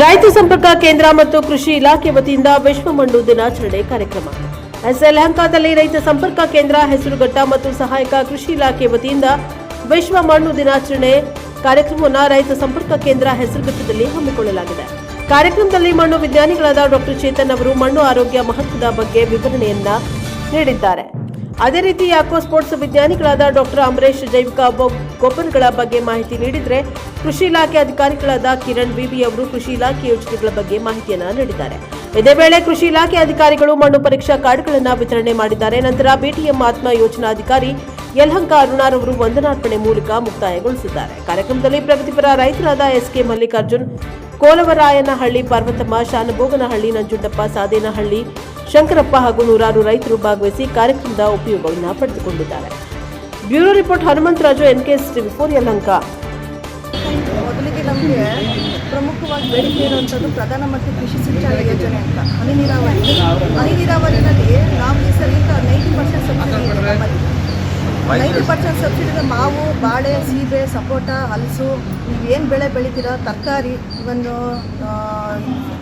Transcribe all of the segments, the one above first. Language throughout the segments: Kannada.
ರೈತ ಸಂಪರ್ಕ ಕೇಂದ್ರ ಮತ್ತು ಕೃಷಿ ಇಲಾಖೆ ವತಿಯಿಂದ ವಿಶ್ವ ಮಣ್ಣು ದಿನಾಚರಣೆ ಕಾರ್ಯಕ್ರಮ. ಎಸ್ಎಲ್ ಯಲಹಂಕದಲ್ಲಿ ರೈತ ಸಂಪರ್ಕ ಕೇಂದ್ರ, ಹೆಸರುಘಟ್ಟ ಮತ್ತು ಸಹಾಯಕ ಕೃಷಿ ಇಲಾಖೆ ವತಿಯಿಂದ ವಿಶ್ವ ಮಣ್ಣು ದಿನಾಚರಣೆ ಕಾರ್ಯಕ್ರಮವನ್ನು ರೈತ ಸಂಪರ್ಕ ಕೇಂದ್ರ ಹೆಸರುಘಟ್ಟದಲ್ಲಿ ಹಮ್ಮಿಕೊಳ್ಳಲಾಗಿದೆ. ಕಾರ್ಯಕ್ರಮದಲ್ಲಿ ಮಣ್ಣು ವಿಜ್ಞಾನಿಗಳಾದ ಡಾಕ್ಟರ್ ಚೇತನ್ ಅವರು ಮಣ್ಣು ಆರೋಗ್ಯ ಮಹತ್ವದ ಬಗ್ಗೆ ವಿವರಣೆಯನ್ನ ನೀಡಿದ್ದಾರೆ. ಅದೇ ರೀತಿ ಯಾಕೋ ಸ್ಪೋರ್ಟ್ಸ್ ವಿಜ್ಞಾನಿಗಳಾದ ಡಾಕ್ಟರ್ ಅಮರೇಶ್ ಜೈವಿಕ ಗೊಬ್ಬರಗಳ ಬಗ್ಗೆ ಮಾಹಿತಿ ನೀಡಿದರೆ ಕೃಷಿ ಇಲಾಖೆ ಅಧಿಕಾರಿಗಳಾದ ಕಿರಣ್ ಬಿಬಿ ಅವರು ಕೃಷಿ ಇಲಾಖೆ ಯೋಜನೆಗಳ ಬಗ್ಗೆ ಮಾಹಿತಿಯನ್ನ ನೀಡಿದ್ದಾರೆ. ಇದೇ ವೇಳೆ ಕೃಷಿ ಇಲಾಖೆ ಅಧಿಕಾರಿಗಳು ಮಣ್ಣು ಪರೀಕ್ಷಾ ಕಾರ್ಡ್ಗಳನ್ನು ವಿತರಣೆ ಮಾಡಿದ್ದಾರೆ. ನಂತರ ಬಿಟಿಎಂ ಆತ್ಮ ಯೋಜನಾಧಿಕಾರಿ ಯಲಹಂಕ ಅರುಣಾರ್ ಅವರು ವಂದನಾರ್ಪಣೆ ಮೂಲಕ ಮುಕ್ತಾಯಗೊಳಿಸಿದ್ದಾರೆ. ಕಾರ್ಯಕ್ರಮದಲ್ಲಿ ಪ್ರಗತಿಪರ ರೈತರಾದ ಎಸ್ಕೆ ಮಲ್ಲಿಕಾರ್ಜುನ್, ಕೋಲವರಾಯನಹಳ್ಳಿ, ಪಾರ್ವತಮ್ಮ, ಶಾನಭೋಗನಹಳ್ಳಿ, ನಂಜುಂಡಪ್ಪ, ಸಾದೇನಹಳ್ಳಿ ಶಂಕರಪ್ಪ ಹಾಗೂ ನೂರಾರು ರೈತರು ಭಾಗವಹಿಸಿ ಕಾರ್ಯಕ್ರಮದ ಉಪಯೋಗವನ್ನು ಪಡೆದುಕೊಂಡಿದ್ದಾರೆ. Bureau report Hanumantharaju NKS TV for Yelahanka ಮೊದಲಿಗೆ ನಮಗೆ ಪ್ರಮುಖವಾಗಿ ಬೇಡಿಕೆ ಇರುವಂಥದ್ದು ಪ್ರಧಾನಮಂತ್ರಿ ಕೃಷಿ ಸಿಂಚಾಯಿ ಯೋಜನೆ ಅಂತ. ಹನಿ ನೀರಾವರಿ. ಹನಿ ನೀರಾವರಿನಲ್ಲಿ ನಾವು ಈ ಸಲಿಂದ ನೈಂಟಿ ಪರ್ಸೆಂಟ್ ಸಬ್ಸಿಡಿ ಇದೆ ನೈಂಟಿ ಪರ್ಸೆಂಟ್ ಸಬ್ಸಿಡಿ ಮಾವು, ಬಾಳೆ, ಸೀಬೆ, ಸಪೋಟ, ಹಲಸು, ನೀವೇನು ಬೆಳೆ ಬೆಳಿತೀರ, ತರಕಾರಿ, ಇವನ್ನು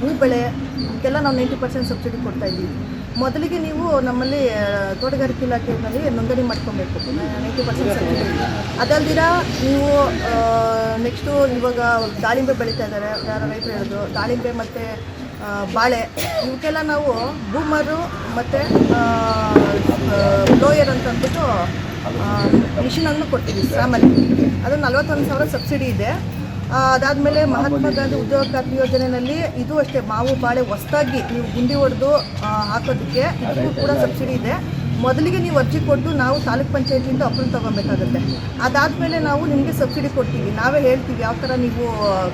ಹೂ ಬೆಳೆ ಇದಕ್ಕೆಲ್ಲ ನಾವು ನೈಂಟಿ ಪರ್ಸೆಂಟ್ ಸಬ್ಸಿಡಿ ಕೊಡ್ತಾ ಇದ್ದೀವಿ. ಮೊದಲಿಗೆ ನೀವು ನಮ್ಮಲ್ಲಿ ತೋಟಗಾರಿಕೆ ಇಲಾಖೆಯಲ್ಲಿ ನೋಂದಣಿ ಮಾಡ್ಕೊಬೇಕು. ನೈಂಟಿ ಪರ್ಸೆಂಟ್ ಸಬ್ಸಿಡಿ ಅದಲ್ದಿರ ನೀವು ನೆಕ್ಸ್ಟು ಇವಾಗ ದಾಳಿಂಬೆ ಬೆಳೀತಾ ಇದ್ದಾರೆ ಯಾರೋ ರೈತರು ಹೇಳೋದು ದಾಳಿಂಬೆ ಮತ್ತು ಬಾಳೆ ಇವಕ್ಕೆಲ್ಲ ನಾವು ಬೂಮರು ಮತ್ತು ಲೋಯರ್ ಅಂತ ಅಂದ್ಬಿಟ್ಟು ಮಿಷಿನನ್ನು ಕೊಡ್ತೀವಿ ಸಾಮಾನ್ಯ ಅದು ನಲ್ವತ್ತೊಂದು ಸಾವಿರ ಸಬ್ಸಿಡಿ ಇದೆ. ಅದಾದಮೇಲೆ ಮಹಾತ್ಮ ಗಾಂಧಿ ಉದ್ಯೋಗ ಖಾತ್ರಿ ಯೋಜನೆಯಲ್ಲಿ ಇದು ಅಷ್ಟೇ, ಮಾವು ಬಾಳೆ ಹೊಸದಾಗಿ ನೀವು ಗುಂಡಿ ಹೊಡೆದು ಹಾಕೋದಕ್ಕೆ ಇದಕ್ಕೂ ಕೂಡ ಸಬ್ಸಿಡಿ ಇದೆ. ಮೊದಲಿಗೆ ನೀವು ಅರ್ಜಿ ಕೊಟ್ಟು ನಾವು ತಾಲೂಕ್ ಪಂಚಾಯತಿಯಿಂದ ಅಪ್ರೂವ್ ತಗೋಬೇಕಾಗುತ್ತೆ ಅದಾದಮೇಲೆ ನಾವು ನಿಮಗೆ ಸಬ್ಸಿಡಿ ಕೊಡ್ತೀವಿ. ನಾವೇ ಹೇಳ್ತೀವಿ ಯಾವ ಥರ ನೀವು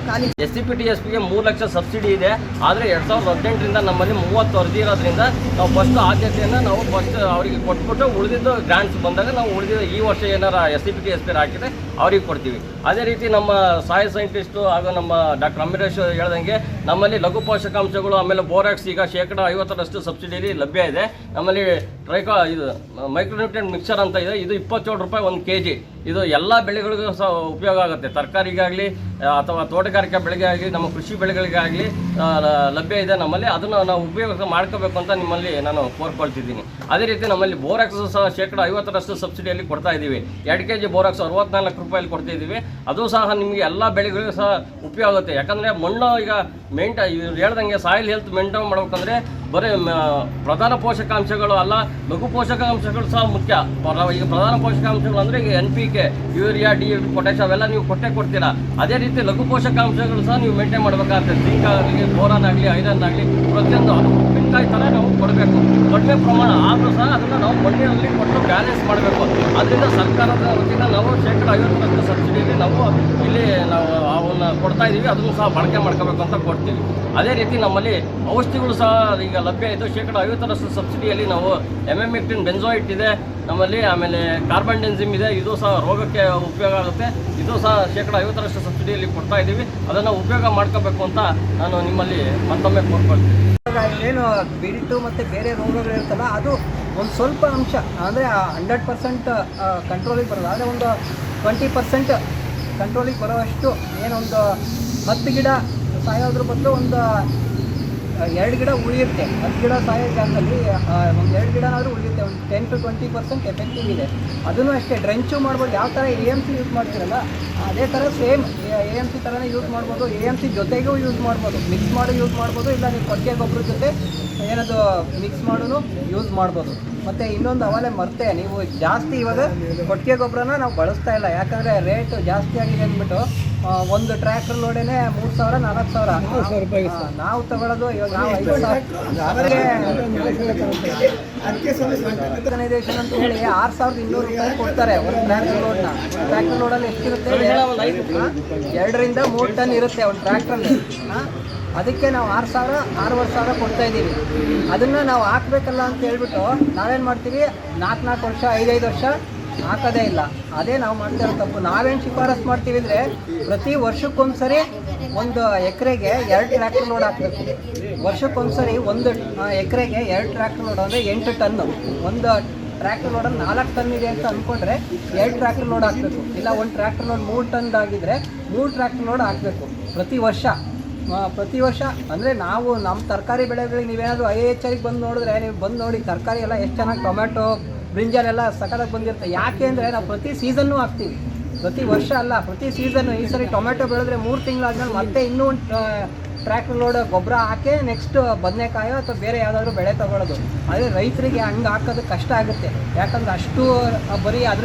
ಖಾಲಿ S C P T S ಪಿಗೆ ಮೂರು ಲಕ್ಷ ಸಬ್ಸಿಡಿ ಇದೆ. ಆದರೆ ಎರಡು ಸಾವಿರದ ಹದಿನೆಂಟರಿಂದ ನಮ್ಮಲ್ಲಿ ಮೂವತ್ತು ಅರ್ಜಿ ಇರೋದ್ರಿಂದ ನಾವು ಫಸ್ಟ್ ಆದ್ಯತೆಯನ್ನು ನಾವು ಫಸ್ಟ್ ಅವರಿಗೆ ಕೊಟ್ಬಿಟ್ಟು ಉಳಿದಿದ್ದು ಗ್ರಾಂಟ್ಸ್ ಬಂದಾಗ ನಾವು ಉಳಿದಿದ್ದು ಈ ವರ್ಷ ಏನಾರ S C P T S P ಹಾಕಿದ್ರೆ ಅವ್ರಿಗೆ ಕೊಡ್ತೀವಿ. ಅದೇ ರೀತಿ ನಮ್ಮ ಸಾಯ ಸೈಂಟಿಸ್ಟು ಹಾಗೂ ನಮ್ಮ ಡಾಕ್ಟರ್ ಅಂಬರೀಶ್ ಹೇಳ್ದಂಗೆ ನಮ್ಮಲ್ಲಿ ಲಘು ಪೋಷಕಾಂಶಗಳು, ಆಮೇಲೆ ಬೋರಾಕ್ಸ್ ಈಗ ಶೇಕಡ ಐವತ್ತರಷ್ಟು ಸಬ್ಸಿಡಿ ಲಭ್ಯ ಇದೆ. ನಮ್ಮಲ್ಲಿ ಟ್ರೈಕಾ ಇದು ಮೈಕ್ರೋನ್ಯೂಟ್ರಿಯನ್ ಮಿಕ್ಸರ್ ಅಂತ ಇದೆ. ಇದು ಇಪ್ಪತ್ತೇಳು ರೂಪಾಯಿ ಒಂದು ಕೆ ಇದು ಎಲ್ಲ ಬೆಳೆಗಳಿಗೂ ಸಹ ಉಪಯೋಗ ಆಗುತ್ತೆ. ತರಕಾರಿಗಾಗಲಿ ಅಥವಾ ತೋಟಗಾರಿಕೆ ಬೆಳೆಗಾಗಲಿ ನಮ್ಮ ಕೃಷಿ ಬೆಳೆಗಳಿಗಾಗಲಿ ಲಭ್ಯ ಇದೆ ನಮ್ಮಲ್ಲಿ. ಅದನ್ನು ನಾವು ಉಪಯೋಗ ಮಾಡ್ಕೋಬೇಕು ಅಂತ ನಿಮ್ಮಲ್ಲಿ ನಾನು ಕೋರ್ಕೊಳ್ತಿದ್ದೀನಿ. ಅದೇ ರೀತಿ ನಮ್ಮಲ್ಲಿ ಬೋರಾಕ್ಸ್ ಸಹ ಶೇಕಡ ಐವತ್ತರಷ್ಟು ಸಬ್ಸಿಡಿಯಲ್ಲಿ ಕೊಡ್ತಾ ಇದ್ದೀವಿ. ಎರಡು ಕೆ ಜಿ ಬೋರಾಕ್ಸ್ ಅರವತ್ನಾಲ್ಕು ರೂಪಾಯಲ್ಲಿ ಕೊಡ್ತಾ ಇದ್ದೀವಿ. ಅದು ಸಹ ನಿಮಗೆ ಎಲ್ಲ ಬೆಳೆಗಳಿಗೂ ಸಹ ಉಪಯೋಗ ಆಗುತ್ತೆ. ಯಾಕಂದರೆ ಮಣ್ಣು ಈಗ ಮೇಂಟ ಇವ್ರು ಹೇಳ್ದಂಗೆ ಸಾಯಿಲ್ ಹೆಲ್ತ್ ಮೇಂಟೈನ್ ಮಾಡ್ಬೇಕಂದ್ರೆ ಬರೀ ಪ್ರಧಾನ ಪೋಷಕಾಂಶಗಳು ಅಲ್ಲ, ಲಘು ಪೋಷಕಾಂಶಗಳು ಸಹ ಮುಖ್ಯ. ಈಗ ಪ್ರಧಾನ ಪೋಷಕಾಂಶಗಳು ಅಂದರೆ ಈಗ N P K urea D potash ಅವೆಲ್ಲ ನೀವು ಕೊಟ್ಟೆ ಕೊಡ್ತೀರಾ? ಅದೇ ರೀತಿ ಲಘು ಪೋಷಕಾಂಶಗಳು ಸಹ ನೀವು ಮೇಂಟೈನ್ ಮಾಡಬೇಕಾಗುತ್ತೆ. ಜಿಂಕ್ ಆಗಲಿ, ಬೋರಾನ್ ಆಗಲಿ ಐರನ್ ಆಗಲಿ, ಪ್ರತಿಯೊಂದು ಉಪ್ಪಿನಕಾಯಿ ಥರ ನಾವು ಕೊಡಬೇಕು. ಕಡಿಮೆ ಪ್ರಮಾಣ ಆದರೂ ಸಹ ಅದನ್ನು ನಾವು ಮಣ್ಣಿನಲ್ಲಿ ಕೊಟ್ಟು ಬ್ಯಾಲೆನ್ಸ್ ಮಾಡಬೇಕು. ಅದರಿಂದ ಸರ್ಕಾರದ ವತಿಯಿಂದ ನಾವು ಶೇಕಡ ಐವತ್ತರಷ್ಟು ಸಬ್ಸಿಡಿಯಲ್ಲಿ ನಾವು ಇಲ್ಲಿ ನಾವು ಅವನ್ನ ಕೊಡ್ತಾ ಇದ್ದೀವಿ ಅದನ್ನು ಸಹ ಬಳಕೆ ಮಾಡ್ಕೋಬೇಕು ಅಂತ ಕೊಡ್ತೀವಿ. ಅದೇ ರೀತಿ ನಮ್ಮಲ್ಲಿ ಔಷಧಿಗಳು ಸಹ ಈಗ ಲಭ್ಯ ಇದ್ದು ಶೇಕಡ ಐವತ್ತರಷ್ಟು ಸಬ್ಸಿಡಿಯಲ್ಲಿ ನಾವು ಎಂ ಎಂ ಎಕ್ಟಿನ್ ಬೆಂಜೋಯಿಟ್ ಇದೆ. ನಮ್ಮಲ್ಲಿ ಆಮೇಲೆ ಕಾರ್ಬನ್ ಡೆನ್ಸಿಮ್ ಇದೆ. ಇದು ಸಹ ರೋಗಕ್ಕೆ ಉಪಯೋಗ ಆಗುತ್ತೆ. ಇದು ಸಹ ಶೇಕಡ ಐವತ್ತರಷ್ಟು ಸಬ್ಸಿಡಿಯಲ್ಲಿ ಕೊಡ್ತಾ ಇದ್ದೀವಿ ಅದನ್ನು ಉಪಯೋಗ ಮಾಡ್ಕೋಬೇಕು ಅಂತ ನಾನು ನಿಮ್ಮಲ್ಲಿ ಮತ್ತೊಮ್ಮೆ ಕೋರ್ಕೊಳ್ತೀನಿ. ಏನು ಬಿಡಿಟ್ಟು ಮತ್ತು ಬೇರೆ ರೋಗಗಳು ಇರುತ್ತಲ್ಲ, ಅದು ಒಂದು ಸ್ವಲ್ಪ ಅಂಶ, ಅಂದರೆ ಹಂಡ್ರೆಡ್ ಪರ್ಸೆಂಟ್ ಕಂಟ್ರೋಲಿಗೆ ಬರಲ್ಲ, ಆದರೆ ಒಂದು ಟ್ವೆಂಟಿ ಪರ್ಸೆಂಟ್ ಕಂಟ್ರೋಲಿಗೆ ಬರೋವಷ್ಟು ಏನೊಂದು ಹತ್ತು ಗಿಡ ಸಾಯೋದ್ರ ಬದಲು ಒಂದು ಎರಡು ಗಿಡ ಉಳಿಯುತ್ತೆ. ಹತ್ತು ಗಿಡ ಸಾಯೋ ಜಾಗದಲ್ಲಿ ಒಂದು ಎರಡು ಗಿಡನಾದರೂ ಉಳಿಯುತ್ತೆ. ಒಂದು ten to twenty percent effective ಇದೆ. ಅದನ್ನು ಅಷ್ಟೇ ಡ್ರೆಂಚು ಮಾಡ್ಬೋದು. ಯಾವ ಥರ ಎ ಎಂ ಸಿ ಯೂಸ್ ಮಾಡ್ತೀರಲ್ಲ, ಅದೇ ಥರ ಸೇಮ್ ಎ ಎಂ ಸಿ ಥರನೇ ಯೂಸ್ ಮಾಡ್ಬೋದು. ಎ ಎಂ ಸಿ ಜೊತೆಗೂ ಯೂಸ್ ಮಾಡ್ಬೋದು. ಮಿಕ್ಸ್ ಮಾಡಿ ಯೂಸ್ ಮಾಡ್ಬೋದು. ಇಲ್ಲ ನೀವು ಕೊಟ್ಟಿಗೆ ಗೊಬ್ಬರ ಜೊತೆ ಏನದು ಮಿಕ್ಸ್ ಮಾಡೋನು ಯೂಸ್ ಮಾಡ್ಬೋದು. ಮತ್ತು ಇನ್ನೊಂದು ಅವಲೇ ಮರ್ತೆ, ನೀವು ಜಾಸ್ತಿ ಇವಾಗ ಕೊಟ್ಟಿಗೆ ಗೊಬ್ಬರನ ನಾವು ಬಳಸ್ತಾ ಇಲ್ಲ. ಯಾಕಂದರೆ ರೇಟು ಜಾಸ್ತಿ ಆಗಿದೆ ಅಂದ್ಬಿಟ್ಟು ಒಂದು ಟ್ರ್ಯಾಕ್ಟರ್ ನೋಡೇನೆ ಮೂರು ಸಾವಿರ ನಾಲ್ಕು ಸಾವಿರ. ನಾವು ತಗೊಳ್ಳೋದು ಇವಾಗ ನಾವು ಐದು ಸಾವಿರ. ಆರ್ಗನೈಸೇಷನ್ ಅಂತ ಹೇಳಿ ಆರು ಸಾವಿರದ ಇನ್ನೂರು ರೂಪಾಯಿ ಕೊಡ್ತಾರೆ ಒಂದು ಟ್ರ್ಯಾಕ್ಟರ್ ಲೋಡ್ನ ಟ್ರ್ಯಾಕ್ಟರ್ ಲೋಡಲ್ಲಿ ಎಷ್ಟಿರುತ್ತೆ? ಎರಡರಿಂದ ಮೂರು ಟನ್ ಇರುತ್ತೆ ಒಂದು ಟ್ರ್ಯಾಕ್ಟ್ರಲ್ಲಿ ಅದಕ್ಕೆ ನಾವು ಆರು ಸಾವಿರ ಆರೂವರೆ ಸಾವಿರ ಕೊಡ್ತಾ ಇದ್ದೀವಿ. ಅದನ್ನು ನಾವು ಹಾಕ್ಬೇಕಲ್ಲ ಅಂತ ಹೇಳ್ಬಿಟ್ಟು ನಾವೇನು ಮಾಡ್ತೀವಿ? ನಾಲ್ಕು ನಾಲ್ಕು ವರ್ಷ ಐದೈದು ವರ್ಷ ಹಾಕೋದೇ ಇಲ್ಲ. ಅದೇ ನಾವು ಮಾಡ್ತಾ ಇರೋ ತಪ್ಪು. ನಾವೇನು ಶಿಫಾರಸ್ ಮಾಡ್ತೀವಿ ಅಂದರೆ ಪ್ರತಿ ವರ್ಷಕ್ಕೊಂದ್ಸರಿ ಒಂದು ಎಕರೆಗೆ ಎರಡು ಟ್ರ್ಯಾಕ್ಟರ್ ಲೋಡ್ ಹಾಕಬೇಕು. ವರ್ಷಕ್ಕೊಂದ್ಸರಿ ಒಂದು ಎಕರೆಗೆ ಎರಡು ಟ್ರ್ಯಾಕ್ಟರ್ ಲೋಡ್ ಅಂದರೆ ಎಂಟು ಟನ್ನು ಒಂದು ಟ್ರ್ಯಾಕ್ಟರ್ ಲೋಡಲ್ಲಿ ನಾಲ್ಕು ಟನ್ ಇದೆ ಅಂತ ಅಂದ್ಕೊಂಡ್ರೆ ಎರಡು ಟ್ರ್ಯಾಕ್ಟರ್ ಲೋಡ್ ಹಾಕಬೇಕು. ಇಲ್ಲ, ಒಂದು ಟ್ರ್ಯಾಕ್ಟರ್ ಲೋಡ್ ಮೂರು ಟನ್ ಆಗಿದ್ರೆ ಮೂರು ಟ್ರ್ಯಾಕ್ಟರ್ ಲೋಡ್ ಹಾಕಬೇಕು. ಪ್ರತಿ ವರ್ಷ. ಪ್ರತಿ ವರ್ಷ ಅಂದರೆ ನಾವು ನಮ್ಮ ತರಕಾರಿ ಬೆಳೆಗಳಿಗೆ ನೀವೇನಾದರೂ ಐ ಎಚ್ ಐಗೆ ಬಂದು ನೋಡಿದ್ರೆ ನೀವು ಬಂದು ನೋಡಿ, ತರಕಾರಿ ಎಲ್ಲ ಎಷ್ಟು ಚೆನ್ನಾಗಿ ಟೊಮೆಟೊ ಬ್ರಿಂಜಾಲ್ ಎಲ್ಲ ಬಂದಿರುತ್ತೆ. ಯಾಕೆ ಅಂದರೆ ನಾವು ಪ್ರತಿ ಸೀಸನ್ನು ಹಾಕ್ತೀವಿ. ಪ್ರತಿ ವರ್ಷ ಅಲ್ಲ, ಪ್ರತಿ ಸೀಸನ್ನು ಈ ಸರಿ ಟೊಮೆಟೊ ಬೆಳೆದ್ರೆ ಮೂರು ತಿಂಗಳಾದ್ಮೇಲೆ ಮತ್ತೆ ಇನ್ನೂ ಟ್ರ್ಯಾಕ್ಟರ್ ಲೋಡ್ ಗೊಬ್ಬರ ಹಾಕಿ ನೆಕ್ಸ್ಟ್ ಬದನೆಕಾಯೋ ಅಥವಾ ಬೇರೆ ಯಾವುದಾದ್ರೂ ಬೆಳೆ ತಗೊಳ್ಳೋದು. ಆದರೆ ರೈತರಿಗೆ ಹಂಗೆ ಹಾಕೋದು ಕಷ್ಟ ಆಗುತ್ತೆ. ಯಾಕಂದ್ರೆ ಅಷ್ಟು ಬರೀ ಅದ್ರ